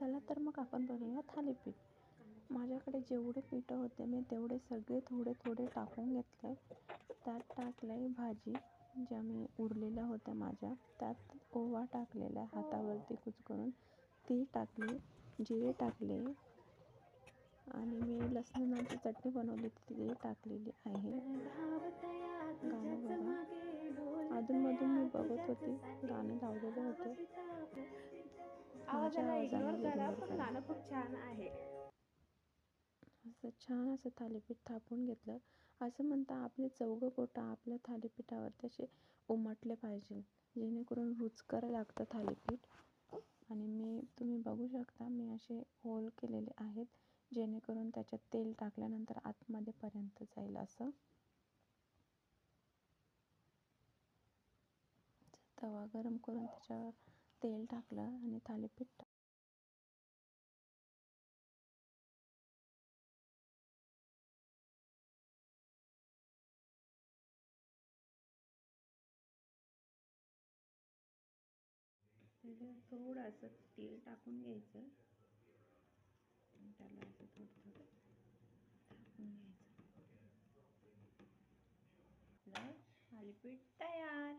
चला तर मग आपण बनवूया थालीपीठ. माझ्याकडे जेवढे पिठं होते मी तेवढे सगळे थोडे थोडे टाकून घेतले. त्यात टाकलं आहे भाजी ज्या मी उरलेल्या होत्या माझ्या. त्यात ओवा टाकलेला आहे हातावरती कुचकरून. ती टाकली जिरे टाकले. आणि मी लसणाची चटणी बनवली ती टाकलेली आहे. गाणं बघा. अधूनमधून मी बघत होती गाणे लावलेले होते. इग्नोर करा पण. गाणं खूप छान आहे. असं छान असं थालीपीठ थापून घेतलं. असं म्हणता आपले चौघं पोटं आपल्या थालीपीठावरती असे उमटले पाहिजे. जेणेकरून रुचकर लागतं थालीपीठ. आणि मी तुम्ही बघू शकता मी असे होल केलेले आहेत जेणेकरून त्याच्यात तेल टाकल्यानंतर आतमध्ये पर्यंत जाईल असं. तवा गरम करून त्याच्यावर तेल टाकलं आणि थालीपीठ टाक- थोडं असं तेल टाकून घ्यायचं. त्याला असं थोडं थोडं टाकून घ्यायचं. आपलं थालीपीठ तयार.